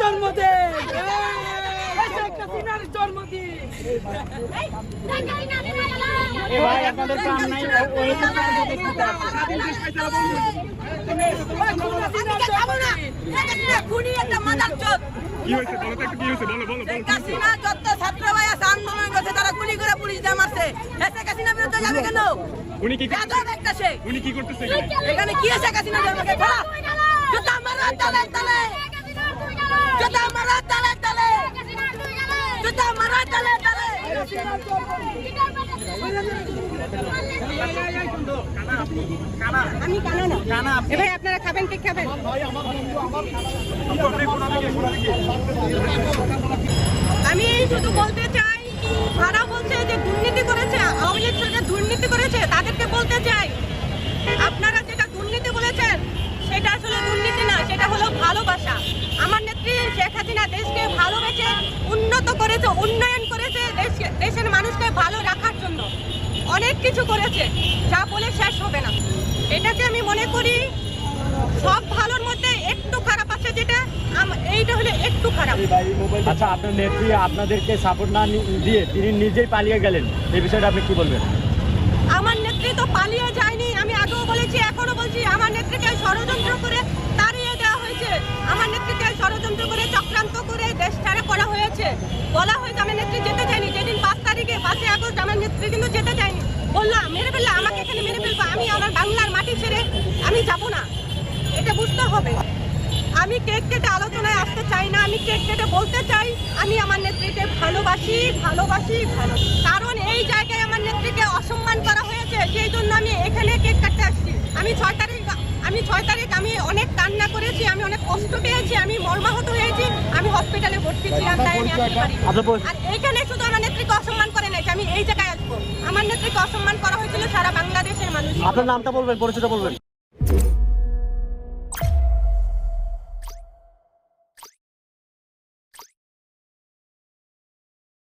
জন্মদিন জন্মদিন আপনাদের কি হয়েছে বলো তো কি হয়েছে বলো বলো বলো শেখ হাসিনা যত ছাত্র ভাই আছে আন্দোলন করছে তারা গুলি করে মারছে এ শেখ বিরুদ্ধে যাবে কেন? উনি কি একটা সে উনি কি করতেছে এখানে? এখানে কি শেখ হাসিনা জন্মকে খোলা জুতা মারা তালে তালে। জুতা মারা তালে তালে। জুতা মারা তালে তালে। আমি কানা না। এবার আপনারা খাবেন কি খাবেন? আমি শুধু বলতে চাই যারা বলছে যে দুর্নীতি করেছে, আওয়ামী লীগ সরকার দুর্নীতি করেছে, তাদেরকে বলতে চাই। আপনারা যেটা দুর্নীতি বলেছেন, সেটা আসলে দুর্নীতি না, সেটা হলো ভালোবাসা। আমার নেত্রী শেখ হাসিনা দেশকে ভালোবেসে উন্নত করেছে, উন্নয়ন করেছে দেশকে, দেশের মানুষকে ভালো রাখার জন্য। অনেক কিছু করেছে, যা বলে শেষ হবে না। এটাকে আমি মনে করি, সব ভালোর মধ্যে একটু খারাপ আছে যেটা আম- এইটা হলো একটু খারাপ। আচ্ছা আপনার নেত্রী আপনাদেরকে সাপোর্ট না দিয়ে তিনি নিজেই পালিয়ে গেলেন এই বিষয়টা আপনি কি বলবেন? আমার নেত্রী তো পালিয়ে যায়নি আমি আগেও বলেছি এখনও বলছি আমার নেত্রীকে ষড়যন্ত্র করে তাড়িয়ে দেওয়া হয়েছে। আমার নেত্রীকে ষড়যন্ত্র করে চক্রান্ত করে দেশ ছাড়া করা হয়েছে। বলা হয়েছে আমার নেত্রী যেতে চায়নি। যেদিন পাঁচ তারিখে পাঁচই আগস্ট আমার নেত্রী কিন্তু যেতে চায়নি। বললাম মেরে ফেললে আমাকে এখানে মেরে ফেলব আমি আমার বাংলার মাটি ছেড়ে আমি যাব না। এটা বুঝতে হবে। আমি কেক কেটে আলোচনায় আসতে চাই না আমি কেক কেটে বলতে চাই আমি আমার নেত্রীকে ভালোবাসি ভালোবাসি ভালো। কারণ এই জায়গায় আমার নেত্রীকে অসম্মান করা হয়েছে সেই জন্য আমি এখানে কেক কাটতে আসছি। আমি ছয় তারিখ আমি ছয় তারিখ আমি অনেক কান্না করেছি আমি অনেক কষ্ট পেয়েছি আমি মর্মাহত হয়েছি আমি হসপিটালে ভর্তি ছিলাম তাই আমি আসতে পারি আর এইখানে শুধু আমার নেত্রীকে অসম্মান করে নাই আমি এই জায়গায় আসব। আমার নেত্রীকে অসম্মান করা হয়েছিল সারা বাংলাদেশের মানুষ আপনার নামটা বলবেন পরিচয়টা বলবেন।